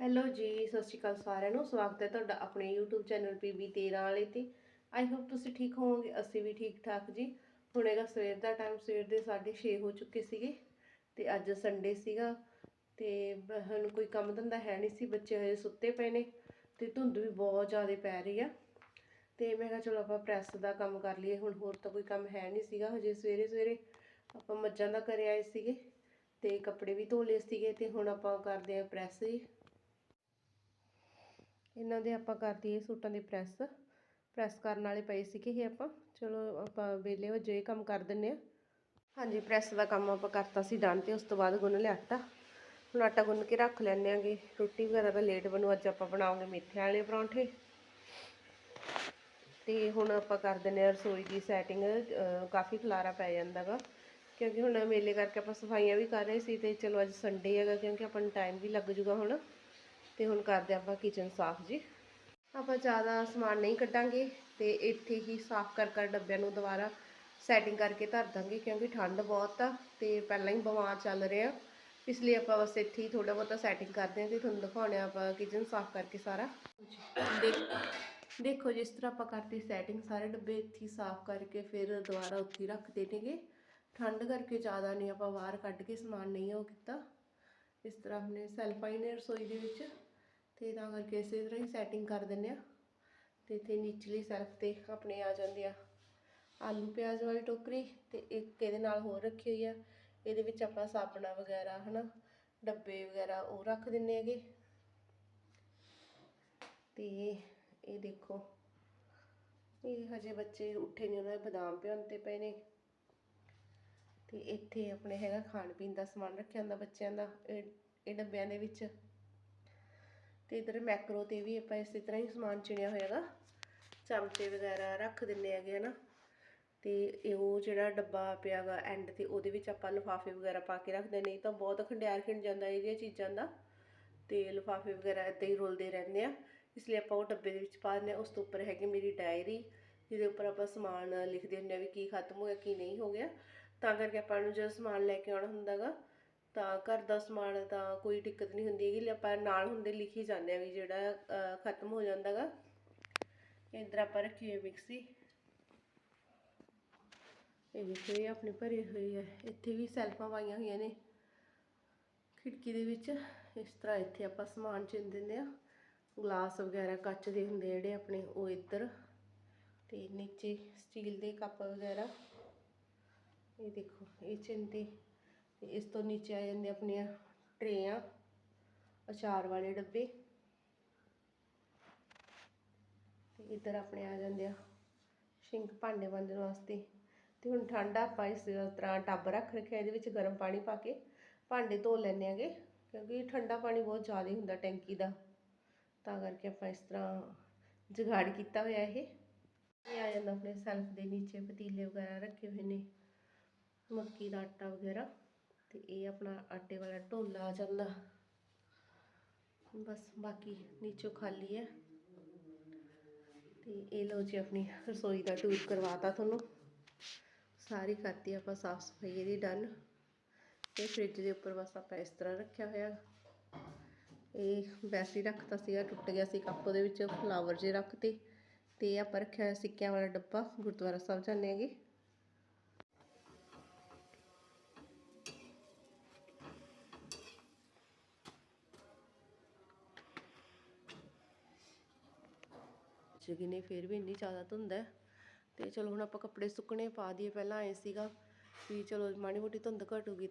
Hello ਜੀ, ਸਤਿ ਸ਼੍ਰੀ ਅਕਾਲ ਸਾਰਿਆਂ ਨੂੰ। ਸਵਾਗਤ ਹੈ ਤੁਹਾਡਾ ਆਪਣੇ YouTube ਚੈਨਲ PB 13 ਵਾਲੇ ਤੇ। ਆਈ ਹੋਪ ਤੁਸੀਂ ਠੀਕ ਹੋਵੋਗੇ, ਅਸੀਂ ਵੀ ਠੀਕ ਠਾਕ ਜੀ। ਹੁਣ ਹੈਗਾ ਸਵੇਰ ਦਾ ਟਾਈਮ ਸਵੇਰ ਦੇ 6:30 ਹੋ ਚੁੱਕੇ ਸੀਗੇ ਤੇ ਅੱਜ ਸੰਡੇ ਸੀਗਾ ਤੇ ਹੁਣ ਕੋਈ ਕੰਮ ਧੰਦਾ ਹੈ ਨਹੀਂ ਸੀ, ਬੱਚੇ ਹਜੇ ਸੁੱਤੇ ਪਏ ਨੇ ਤੇ ਧੁੰਦ ਵੀ ਬਹੁਤ ਜ਼ਿਆਦਾ ਪੈ ਰਹੀ ਆ। ਤੇ ਮੈਂ ਕਿਹਾ ਚਲੋ ਆਪਾਂ ਪ੍ਰੈਸ ਦਾ ਕੰਮ ਕਰ ਲਈਏ, ਹੁਣ ਹੋਰ ਤਾਂ ਕੋਈ ਕੰਮ ਹੈ ਨਹੀਂ ਸੀਗਾ, ਹਜੇ ਸਵੇਰੇ ਸਵੇਰੇ ਆਪਾਂ ਮੱਝਾਂ ਦਾ ਕਰੇ ਆਏ ਸੀਗੇ ਤੇ ਕੱਪੜੇ ਵੀ ਧੋ ਲਏ ਸੀਗੇ ਤੇ ਹੁਣ ਆਪਾਂ ਕਰਦੇ ਆਂ ਪ੍ਰੈਸ ਜੀ। ਇਹਨਾਂ ਦੇ ਆਪਾਂ ਕਰ ਦਈਏ ਸੂਟਾਂ ਦੀ ਪ੍ਰੈਸ। ਪ੍ਰੈਸ ਕਰਨ ਵਾਲੇ ਪਏ ਸੀਗੇ ਇਹ ਆਪਾਂ। ਚਲੋ ਆਪਾਂ ਵੇਲੇ ਹੋ, ਜੇ ਕੰਮ ਕਰ ਦਿੰਨੇ ਆ। ਹਾਂਜੀ, ਪ੍ਰੈਸ ਦਾ ਕੰਮ ਆਪਾਂ ਕਰਤਾ ਸੀ ਡਨ ਤੇ ਉਸ ਤੋਂ ਬਾਅਦ ਗੁੰਨ ਲਿਆ ਆਟਾ। ਹੁਣ ਆਟਾ ਗੁੰਨ ਕੇ ਰੱਖ ਲੈਣੇ ਆਂਗੇ। ਰੋਟੀ ਵਗੈਰਾ ਤਾਂ ਲੇਟ ਬਣੂ, ਅੱਜ ਆਪਾਂ ਬਣਾਵਾਂਗੇ ਮੇਥੇ ਵਾਲੇ ਪਰੌਂਠੇ। ਤੇ ਹੁਣ ਆਪਾਂ ਕਰ ਦਿੰਨੇ ਆ ਰਸੋਈ ਦੀ ਸੈਟਿੰਗ ਕਾਫੀ ਖਲਾਰਾ ਪੈ ਜਾਂਦਾ ਗਾ। ਕਿਉਂਕਿ ਹੁਣ ਮੇਲੇ ਕਰਕੇ ਆਪਾਂ ਸਫਾਈਆਂ ਵੀ ਕਰ ਰਹੇ ਸੀ ਤੇ ਚਲੋ ਅੱਜ ਸੰਡੇ ਹੈਗਾ, ਕਿਉਂਕਿ ਆਪਾਂ ਨੂੰ ਟਾਈਮ ਵੀ ਲੱਗ ਜੂਗਾ ਹੁਣ। ਤੇ ਹੁਣ ਕਰਦੇ ਆਪਾਂ ਕਿਚਨ ਸਾਫ਼ ਜੀ। ਆਪਾਂ ਜ਼ਿਆਦਾ ਸਮਾਨ ਨਹੀਂ ਕੱਢਾਂਗੇ ਤੇ ਇੱਥੇ ਹੀ ਸਾਫ਼ ਕਰ ਕਰ ਡੱਬਿਆਂ ਨੂੰ ਦੁਬਾਰਾ ਸੈਟਿੰਗ ਕਰਕੇ ਧਰ ਦਾਂਗੇ ਕਿਉਂਕਿ ਠੰਡ ਬਹੁਤ ਆ ਤੇ ਪਹਿਲਾਂ ਹੀ ਬਿਮਾਰ ਚੱਲ ਰਹੇ ਆ। ਇਸ ਲਈ ਆਪਾਂ ਬਸ ਇੱਥੇ ਹੀ ਥੋੜਾ ਬਹੁਤਾ ਸੈਟਿੰਗ ਕਰਦੇ ਹਾਂ ਤੇ ਤੁਹਾਨੂੰ ਦਿਖਾਉਣੇ ਆ ਆਪਾਂ ਕਿਚਨ ਸਾਫ਼ ਕਰਕੇ ਸਾਰਾ। ਦੇਖੋ ਜਿਸ ਤਰ੍ਹਾਂ ਆਪਾਂ ਕਰਤੀ ਸੈਟਿੰਗ ਸਾਰੇ ਡੱਬੇ ਇੱਥੇ ਸਾਫ਼ ਕਰਕੇ ਫਿਰ ਦੁਬਾਰਾ ਉੱਥੇ ਹੀ ਰੱਖ ਦੇਣਗੇ। ਠੰਡ ਕਰਕੇ ਜ਼ਿਆਦਾ ਨਹੀਂ ਆਪਾਂ ਬਾਹਰ ਕੱਢ ਕੇ ਸਮਾਨ ਨਹੀਂ ਉਹ ਕੀਤਾ। ਇਸ ਤਰ੍ਹਾਂ ਆਪਣੇ ਸੈਲਫ ਆਈ ਨੇ ਰਸੋਈ ਦੇ ਵਿੱਚ ਤੇ ਤਾਂ ਕਰਕੇ ਇਸੇ ਤਰ੍ਹਾਂ ਹੀ ਸੈਟਿੰਗ ਕਰ ਦਿੰਦੇ ਆ ਤੇ ਇੱਥੇ ਨਿਚਲੀ ਸੈਲਫ ਤੇ ਆਪਣੇ ਆ ਜਾਂਦੇ ਆ। ਆਲੂ, ਪਿਆਜ਼ ਵਾਲੀ ਟੋਕਰੀ ਤੇ ਇੱਕ ਇਹਦੇ ਨਾਲ ਹੋਰ ਰੱਖੀ ਹੋਈ ਆ। ਇਹਦੇ ਵਿੱਚ ਆਪਾਂ ਸਾਬਣਾ ਵਗੈਰਾ, ਹਨਾ, ਡੱਬੇ ਵਗੈਰਾ ਉਹ ਰੱਖ ਦਿੰਨੇ ਹੈਗੇ। ਤੇ ਇਹ ਦੇਖੋ, ਇਹ ਹਜੇ ਬੱਚੇ ਉੱਠੇ ਨਹੀਂ ਉਹਨਾਂ ਦੇ ਬਦਾਮ ਭਿਉਂਤੇ ਪਏ ਨੇ। ਤੇ ਇੱਥੇ ਆਪਣੇ ਹੈਗਾ ਖਾਣ ਪੀਣ ਦਾ ਸਮਾਨ ਰੱਖਿਆ ਹੁੰਦਾ ਬੱਚਿਆਂ ਦਾ, ਇਹ ਇਹ ਡੱਬਿਆਂ ਦੇ ਵਿੱਚ। ਤੇ ਇਧਰ ਮੈਕਰੋ ਤੇ ਵੀ ਆਪਾਂ ਇਸੇ ਤਰ੍ਹਾਂ ਹੀ ਸਮਾਨ ਚਿਣਿਆ ਹੋਇਆ ਹੈਗਾ ਚਮਚੇ ਵਗੈਰਾ ਰੱਖ ਦਿੰਨੇ ਹੈਗੇ, ਹਨਾ। ਤੇ ਇਹ ਉਹ ਜਿਹੜਾ ਡੱਬਾ ਪਿਆਗਾ ਐਂਡ ਤੇ, ਉਹਦੇ ਵਿੱਚ ਆਪਾਂ ਲਿਫਾਫੇ ਵਗੈਰਾ ਪਾ ਕੇ ਰੱਖਦੇ ਨਹੀਂ ਤਾਂ ਬਹੁਤ ਖੰਡਿਆਰ ਖਿੰਡ ਜਾਂਦਾ ਇਹਦੀਆਂ ਚੀਜ਼ਾਂ ਦਾ। ਤੇ ਲਿਫਾਫੇ ਵਗੈਰਾ ਇੱਦਾਂ ਹੀ ਰੁਲਦੇ ਰਹਿੰਦੇ ਆ। ਇਸ ਲਈ ਆਪਾਂ ਉਹ ਡੱਬੇ ਦੇ ਵਿੱਚ ਪਾ ਦਿੰਦੇ ਆ। ਉਸ ਤੋਂ ਉੱਪਰ ਹੈਗੀ ਮੇਰੀ ਡਾਇਰੀ, ਜਿਹਦੇ ਉੱਪਰ ਆਪਾਂ ਸਮਾਨ ਲਿਖਦੇ ਹੁੰਦੇ ਆ ਵੀ ਕੀ ਖਤਮ ਹੋ ਗਿਆ ਕੀ ਨਹੀਂ ਹੋ ਗਿਆ। ਤਾਂ ਕਰਕੇ ਆਪਾਂ ਨੂੰ ਜਦੋਂ ਸਮਾਨ ਲੈ ਕੇ ਆਉਣਾ ਹੁੰਦਾਗਾ, ਤਾਂ ਘਰ ਦਾ ਸਮਾਨ ਤਾਂ ਕੋਈ ਦਿੱਕਤ ਨਹੀਂ ਹੁੰਦੀ ਹੈਗੀ, ਆਪਾਂ ਨਾਲ ਹੁੰਦੇ ਲਿਖੀ ਜਾਂਦੇ ਆ ਵੀ ਜਿਹੜਾ ਖਤਮ ਹੋ ਜਾਂਦਾਗਾ। ਇੱਧਰ ਆਪਾਂ ਰੱਖੀ ਹੋਈ ਮਿਕਸੀ। ਇਹ ਦੇਖੋ ਇਹ ਆਪਣੀ ਭਰੀ ਹੋਈ ਹੈ। ਇੱਥੇ ਵੀ ਸੈਲਫਾਂ ਪਾਈਆਂ ਹੋਈਆਂ ਨੇ। ਖਿੜਕੀ ਦੇ ਵਿੱਚ। ਇਸ ਤਰ੍ਹਾਂ ਇੱਥੇ ਆਪਾਂ ਸਮਾਨ ਚਿਣ ਦਿੰਦੇ ਆ। ਗਲਾਸ ਵਗੈਰਾ ਕੱਚ ਦੇ ਹੁੰਦੇ ਜਿਹੜੇ ਆਪਣੇ, ਉਹ ਇੱਧਰ। ਤੇ ਨੀਚੇ ਸਟੀਲ ਦੇ ਕੱਪ ਵਗੈਰਾ। ਇਹ ਦੇਖੋ, ਇਹ ਚਿੰਤੀ। ਤੇ ਇਸ ਤੋਂ ਨੀਚੇ ਆ ਜਾਂਦੇ ਆਪਣੀਆਂ ਟਰੇਆਂ, ਅਚਾਰ ਵਾਲੇ ਡੱਬੇ। ਤੇ ਇੱਧਰ ਆਪਣੇ ਆ ਜਾਂਦੇ ਆ ਸ਼ਿੰਕ ਭਾਂਡੇ ਮਾਂਜਣ ਵਾਸਤੇ। ਤੇ ਹੁਣ ਠੰਡਾ ਆਪਾਂ ਇਸ ਤਰ੍ਹਾਂ ਟੱਬ ਰੱਖ ਰੱਖਿਆ, ਇਹਦੇ ਵਿੱਚ ਗਰਮ ਪਾਣੀ ਪਾ ਕੇ ਭਾਂਡੇ ਧੋ ਲੈਣੇ ਆਗੇ, ਕਿਉਂਕਿ ਠੰਡਾ ਪਾਣੀ ਬਹੁਤ ਜ਼ਿਆਦਾ ਹੁੰਦਾ ਟੈਂਕੀ ਦਾ। ਤਾਂ ਕਰਕੇ ਆਪਾਂ ਇਸ ਤਰ੍ਹਾਂ ਜਗਾੜ ਕੀਤਾ ਹੋਇਆ ਇਹ। ਇਹ ਆ ਜਾਂਦਾ ਆਪਣੇ ਸੈਲਫ ਦੇ ਨੀਚੇ, ਪਤੀਲੇ ਵਗੈਰਾ ਰੱਖੇ ਹੋਏ ਨੇ। ਮੱਕੀ ਦਾ ਆਟਾ ਵਗੈਰਾ ਤੇ ਇਹ ਆਪਣਾ ਆਟੇ ਵਾਲਾ ਢੋਲਾ ਆ ਜਾਂਦਾ। ਬਸ ਬਾਕੀ ਨੀਚੋਂ ਖਾਲੀ ਹੈ। ਤੇ ਇਹ ਲਓ ਜੀ ਆਪਣੀ ਰਸੋਈ ਦਾ ਟੂਰ ਕਰਵਾਤਾ ਤੁਹਾਨੂੰ। ਸਾਰੀ ਕਰਤੀ ਆਪਾਂ ਸਾਫ਼ ਸਫ਼ਾਈ ਇਹਦੀ ਡਨ। ਤੇ ਫ੍ਰਿਜ ਦੇ ਉੱਪਰ ਬਸ ਆਪਾਂ ਇਸ ਤਰ੍ਹਾਂ ਰੱਖਿਆ ਹੋਇਆ। ਇਹ ਵੈਸੇ ਹੀ ਰੱਖਤਾ ਸੀਗਾ, ਟੁੱਟ ਗਿਆ ਸੀ ਕੱਪ ਉਹਦੇ ਵਿੱਚ, ਫਲਾਵਰ ਜੇ ਰੱਖਤੇ। ਤੇ ਇਹ ਆਪਾਂ ਰੱਖਿਆ ਹੋਇਆ ਸਿੱਕਿਆਂ ਵਾਲਾ ਡੱਬਾ, ਗੁਰਦੁਆਰਾ ਸਾਹਿਬ ਜਾਂਦੇ ਹੈਗੇ। ਜਿਗੀ ਨੇ ਫਿਰ ਵੀ ਇੰਨੀ ਜ਼ਿਆਦਾ ਧੁੰਦ ਹੈ। ਤੇ ਚਲੋ ਹੁਣ ਆਪਾਂ ਕੱਪੜੇ ਸੁੱਕਣੇ ਪਾ ਦਈਏ, ਪਹਿਲਾਂ ਆਏ ਸੀਗਾ ਵੀ ਚਲੋ ਮਾੜੀ ਮੋਟੀ ਧੁੰਦ ਘਟੂਗੀ।